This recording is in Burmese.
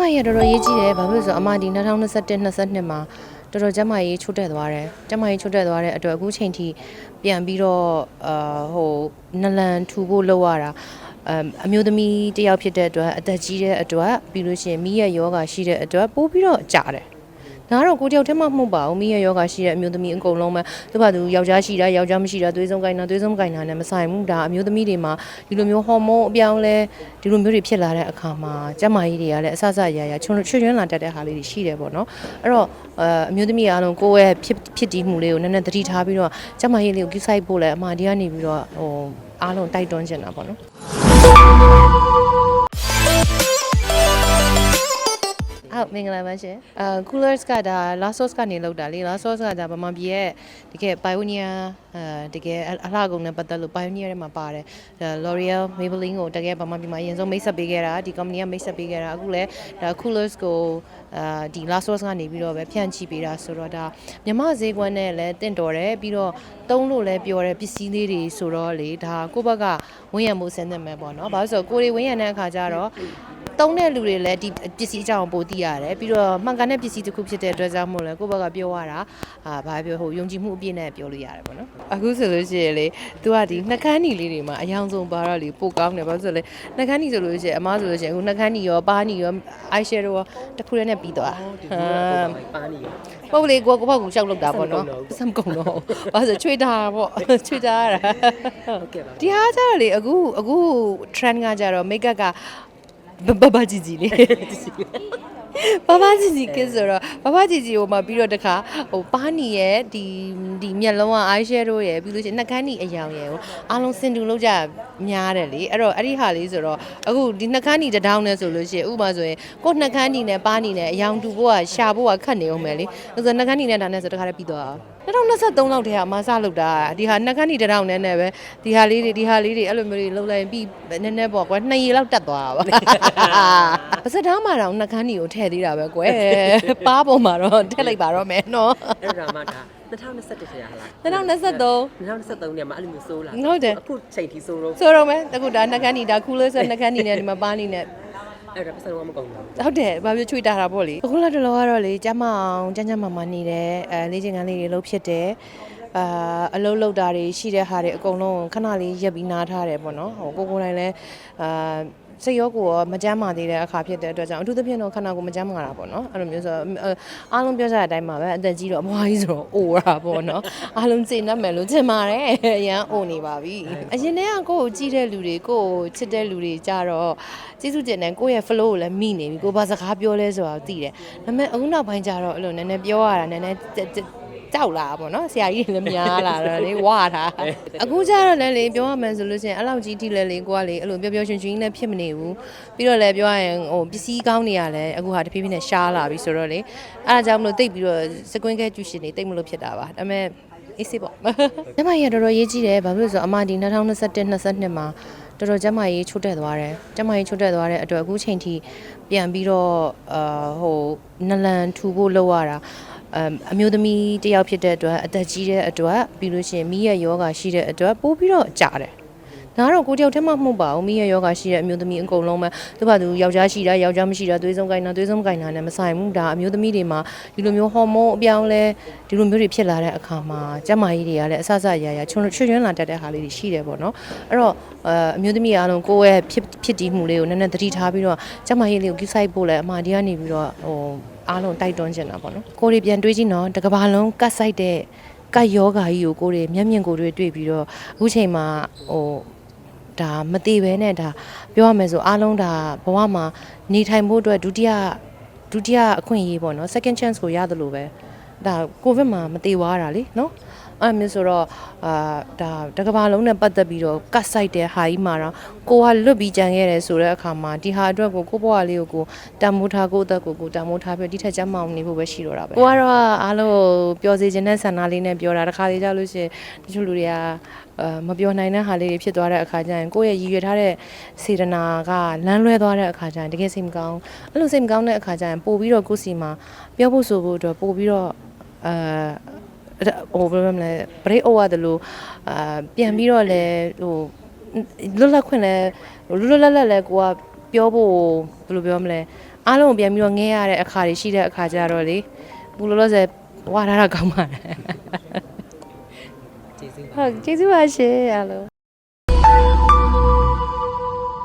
မကြီးကတော်တော်ရေးကြီးတယ်ဘာဖြစ်လို့လဲဆိုတော့အမဒီ2021 22မှာတော်တော်ကျမကြီးချို့တက်သွားတယ်ကျမကြီးချို့တက်သွားတဲ့အတွက်အခုချိန်ထိပြန်ပြီးတော့အာဟိုနလန်ထူဖို့လောက်ရတာအမ်အမျိုးသမီးတစ်ယောက်ဖြစ်တဲ့အတွက်အသက်ကြီးတဲ့အတွက်ပြီးလို့ရှိရင်မိရဲ့ယောဂရှိတဲ့အတွက်ပို့ပြီးတော့ကြာတယ် ဒါကတော့ကိုတယောက်တည်းမှမဟုတ်ပါဘူးမိရဲ့ယောဂရှိတဲ့အမျိုးသမီးအကုန်လုံးပဲသူကသူယောက်ျားရှိတာယောက်ျားမရှိတာသွေးဆုံးကိုင်းတာသွေးဆုံးကိုင်းတာနဲ့မဆိုင်ဘူးဒါအမျိုးသမီးတွေမှာဒီလိုမျိုးဟော်မုန်းအပြောင်းလဲဒီလိုမျိုးတွေဖြစ်လာတဲ့အခါမှာကျန်းမာရေးတွေကလည်းအဆအဆအရာရာချွတ်ချွတ်ချွန်းလာတတ်တဲ့ဟာလေးတွေရှိတယ်ပေါ့နော်အဲ့တော့အဲအမျိုးသမီးအားလုံးကိုယ့်ရဲ့ဖြစ်ဖြစ်တည်မှုလေးကိုနည်းနည်းသတိထားပြီးတော့ကျန်းမာရေးလေးကိုကိစိုက်ဖို့လည်းအမှားဒီကနေပြီးတော့ဟိုအားလုံးတိုက်တွန်းချင်တာပေါ့နော် ဟုတ်မင်္ဂလာပါရှင်အာ coolers ကဒါ lasos ကနေလောက်တာလေ lasos ကဒါဗမာပြည်ရဲ့တကယ် pioneer အာတကယ်အလှကုန်နဲ့ပတ်သက်လို့ pioneer ထဲမှာပါတယ်ဒါ L'Oreal Maybelline ကိုတကယ်ဗမာပြည်မှာအရင်ဆုံးမိတ်ဆက်ပေးခဲ့တာဒီ company ကမိတ်ဆက်ပေးခဲ့တာအခုလည်းဒါ coolers ကိုအာဒီ lasos ကနေပြီးတော့ပဲဖြန့်ချိပေးတာဆိုတော့ဒါမြမဈေးကွက်နဲ့လည်းတင့်တော်တယ်ပြီးတော့တုံးလို့လည်းပြောတယ်ပစ္စည်းလေးတွေဆိုတော့လေဒါကိုယ့်ဘက်ကဝင်းရံမှုစင်းသင့်မယ်ပေါ့နော်ဘာလို့လဲဆိုတော့ကိုယ်တွေဝင်းရံတဲ့အခါကျတော့ တုံးတဲ့လူတွေလည်းဒီပစ္စည်းအကြောင်းပိုသိရတယ်ပြီးတော့မှန်ကန်တဲ့ပစ္စည်းတစ်ခုဖြစ်တဲ့အတွက်ကြောင့်မို့လဲကိုယ့်ဘက်ကပြောရတာအာဘာပြောဟိုယုံကြည်မှုအပြည့်နဲ့ပြောလို့ရတယ်ပေါ့နော်အခုဆိုလို့ရှိရင်လေ तू ကဒီနှကန်းညီလေးတွေမှာအယောင်ဆုံးပါတော့လေပိုကောင်းတယ်ဘာလို့ဆိုလဲနှကန်းညီဆိုလို့ရှိရင်အမားဆိုလို့ရှိရင်အခုနှကန်းညီရောပါးညီရော eye shadow ရောတစ်ခုတည်းနဲ့ပြီးသွားဒီလိုတော့ပါနေရောပုတ်လေကိုကိုဘကူရှောက်လောက်တာပေါ့နော်စမ်းကုန်တော့ဘာလို့ချွေးတာပေါ့ချွေးတာရတာဟုတ်ကဲ့ပါဒီဟာကျတော့လေအခုအခု trend ကကြတော့ make up က ဘဘကြီးကြီးလေးဘဘကြီးကြီးကဆိုတော့ဘဘကြီးကြီးဟိုမှာပြီးတော့တခါဟိုပါနီရဲ့ဒီဒီမျက်လုံးက eye shadow ရဲ့ပြီးလို့ရှိရင်နှာခမ်းနီအယောင်ရဲ့ကိုအားလုံးစင်တူလောက်ကြများတယ်လေအဲ့တော့အဲ့ဒီဟာလေးဆိုတော့အခုဒီနှာခမ်းနီတစ်တောင်းနဲ့ဆိုလို့ရှိရင်ဥပမာဆိုရင်ကိုယ်နှာခမ်းနီနဲ့ပါနီနဲ့အယောင်တူဖို့ကရှာဖို့ကခက်နေအောင်မယ်လေအဲ့ဆိုနှာခမ်းနီနဲ့ဒါနဲ့ဆိုတခါတည်းပြီးသွားအောင် 2023လောက်တည်းကမဆလောက်တာဒီဟာနှက်ခမ်းနီတစ်ထောင်နဲ့နဲ့ပဲဒီဟာလေးတွေဒီဟာလေးတွေအဲ့လိုမျိုးတွေလှုပ်လိုက်ရင်ပြီးနည်းနည်းပေါ့ကွယ်နှစ်ရေလောက်တက်သွားတာပါပါစသားမှာတော့နှက်ခမ်းနီကိုထည့်သေးတာပဲကွယ်ပါးပေါ်မှာတော့ထည့်လိုက်ပါတော့မယ်နော် အဲ့ဒါမှဒါ2021ဆရာဟလား 2023 2023เนี่ยမှာအဲ့လိုမျိုးစိုးလာ ဟုတ်တယ် အခုချိန်ထိစိုးတော့ ဆိုတော့မယ်အခုဒါနှက်ခမ်းနီဒါကူးလို့ဆိုနှက်ခမ်းနီနဲ့ဒီမှာပါးနီနဲ့ အဲ့ဒါပတ်စံတော့မကုန်ဘူးဟုတ်တယ်ဘာပြောချွေတာတာပေါ့လေအခုလာတော့ကတော့လေကျမအောင်ကျန်းကျန်းမာမာနေတယ်အဲလေးချင်းကန်းလေးတွေလှုပ်ဖြစ်တယ်အာအလုံးလောက်တာတွေရှိတဲ့ဟာတွေအကုန်လုံးခဏလေးရက်ပြီးနားထားတယ်ပေါ့နော်ဟိုကိုကိုယ်တိုင်လည်းအာ စိတ်ရောကိုယ်ရောမကြမ်းမာသေးတဲ့အခါဖြစ်တဲ့အတွက်ကြောင့်အထူးသဖြင့်တော့ခန္ဓာကိုယ်မကြမ်းမာတာပေါ့နော်အဲ့လိုမျိုးဆိုတော့အဲအားလုံးပြောကြတဲ့အတိုင်းပါပဲအသက်ကြီးတော့အမွားကြီးဆိုတော့အိုတာပေါ့နော်အားလုံးစိတ်နှက်မယ်လို့ထင်ပါတယ်အရန်အိုနေပါပြီအရင်တည်းကကိုယ့်ကိုကြည့်တဲ့လူတွေကိုယ့်ကိုချစ်တဲ့လူတွေကြတော့ကျေးဇူးတင်တယ်ကိုယ့်ရဲ့ flow ကိုလည်းမိနေပြီကိုယ်ဘာစကားပြောလဲဆိုတာသိတယ်ဒါပေမဲ့အခုနောက်ပိုင်းကျတော့အဲ့လိုနည်းနည်းပြောရတာနည်းနည်း ကြောက်လာပေါ့နော်ဆရာကြီးတွေလည်းများလာတော့လေဝါတာအခုကျတော့လည်းလေပြောရမယ်ဆိုလို့ရှိရင်အဲ့လောက်ကြီးထိလည်းလေကိုကလေအဲ့လိုပျော်ပျော်ရွှင်ရွှင်နဲ့ဖြစ်မနေဘူးပြီးတော့လည်းပြောရရင်ဟိုပစ္စည်းကောင်းနေရလဲအခုဟာတဖြည်းဖြည်းနဲ့ရှားလာပြီဆိုတော့လေအဲ့ဒါကြောင့်မလို့တိတ်ပြီးတော့စကွင်းခဲကျူရှင်နေတိတ်မလို့ဖြစ်တာပါဒါပေမဲ့အေးစေးပေါ့ကျမကြီးကတော်တော်ရေးကြီးတယ်ဘာဖြစ်လို့လဲဆိုတော့အမဒီ2021 22မှာတော်တော်ကျမကြီးချို့တက်သွားတယ်ကျမကြီးချို့တက်သွားတဲ့အတွက်အခုချိန်ထိပြန်ပြီးတော့အာဟိုနလန်ထူဖို့လောက်ရတာ အမ်အမျိုးသမီးတစ်ယောက်ဖြစ်တဲ့အတွက်အသက်ကြီးတဲ့အတွက်ပြီးလို့ရှိရင်မိရဲ့ယောဂရှိတဲ့အတွက်ပို့ပြီးတော့ကြာတယ် ဒါကတော့ကိုတယောက်တည်းမှမဟုတ်ပါဘူးမိရဲ့ယောဂရှိတဲ့အမျိုးသမီးအကုန်လုံးပဲသူကသူယောက်ျားရှိတာယောက်ျားမရှိတာသွေးဆုံးကိုင်းတာသွေးဆုံးကိုင်းတာနဲ့မဆိုင်ဘူးဒါအမျိုးသမီးတွေမှာဒီလိုမျိုးဟော်မုန်းအပြောင်းလဲဒီလိုမျိုးတွေဖြစ်လာတဲ့အခါမှာကျန်းမာရေးတွေကလည်းအဆအဆအရာရာချွတ်ချွတ်ချွန်းလာတတ်တဲ့ဟာလေးတွေရှိတယ်ပေါ့နော်အဲ့တော့အဲအမျိုးသမီးအားလုံးကိုယ့်ရဲ့ဖြစ်ဖြစ်တည်မှုလေးကိုနည်းနည်းသတိထားပြီးတော့ကျန်းမာရေးလေးကိုကိစိုက်ဖို့လည်းအမှားဒီကနေပြီးတော့ဟိုအားလုံးတိုက်တွန်းချင်တာပေါ့နော်ကိုယ်တွေပြန်တွေးကြည့်နော်တစ်ကမ္ဘာလုံးကတ်ဆိုင်တဲ့ကတ်ယောဂါကြီးကိုကိုယ်တွေမျက်မြင်ကိုယ်တွေတွေ့ပြီးတော့အခုချိန်မှာဟို ဒါမသေးပဲနဲ့ဒါပြောရမယ်ဆိုအားလုံးဒါဘဝမှာနေထိုင်ဖို့အတွက်ဒုတိယဒုတိယအခွင့်အရေးပေါ့နော် second chance ကိုရတယ်လို့ပဲဒါကိုဗစ်မှာမသေးွားတာလေနော် အဲ့မျိုးဆိုတော့အာဒါတကဘာလုံးနဲ့ပတ်သက်ပြီးတော့ကတ်ဆိုင်တဲ့ဟာကြီးမှာတော့ကိုကလွတ်ပြီးကြံခဲ့တယ်ဆိုတဲ့အခါမှာဒီဟာအတွက်ကိုကိုဘဝလေးကိုကိုတန်မိုးထားကိုယ့်အသက်ကိုကိုတန်မိုးထားပြီးဒီထက်ကျမအောင်နေဖို့ပဲရှိတော့တာပဲကိုကတော့အားလုံးပျော်စေခြင်းနဲ့ဆန္ဒလေးနဲ့ပြောတာတစ်ခါလေကြာလို့ရှိရင်တချို့လူတွေကအာမပြောနိုင်တဲ့ဟာလေးတွေဖြစ်သွားတဲ့အခါကျရင်ကိုယ့်ရဲ့ရည်ရွယ်ထားတဲ့စေတနာကလမ်းလွဲသွားတဲ့အခါကျရင်တကယ်စိတ်မကောင်းအဲ့လိုစိတ်မကောင်းတဲ့အခါကျရင်ပို့ပြီးတော့ကိုယ့်စီမှာပြောဖို့ဆိုဖို့အတွက်ပို့ပြီးတော့အာ ဟိုဘယ်လိုမလဲ break over တယ်လို့အာပြန်ပြီးတော့လဲဟိုလွတ်လပ်ခွင့်လဲလွတ်လွတ်လပ်လပ်လဲကိုကပြောဖို့ဘယ်လိုပြောမလဲအားလုံးကိုပြန်ပြီးတော့ငဲရတဲ့အခါတွေရှိတဲ့အခါကျတော့လေဘူးလောလောဆယ်ဝါထားတာကောင်းပါတယ်ကျေးဇူးပါဟုတ်ကျေးဇူးပါရှင်အားလုံး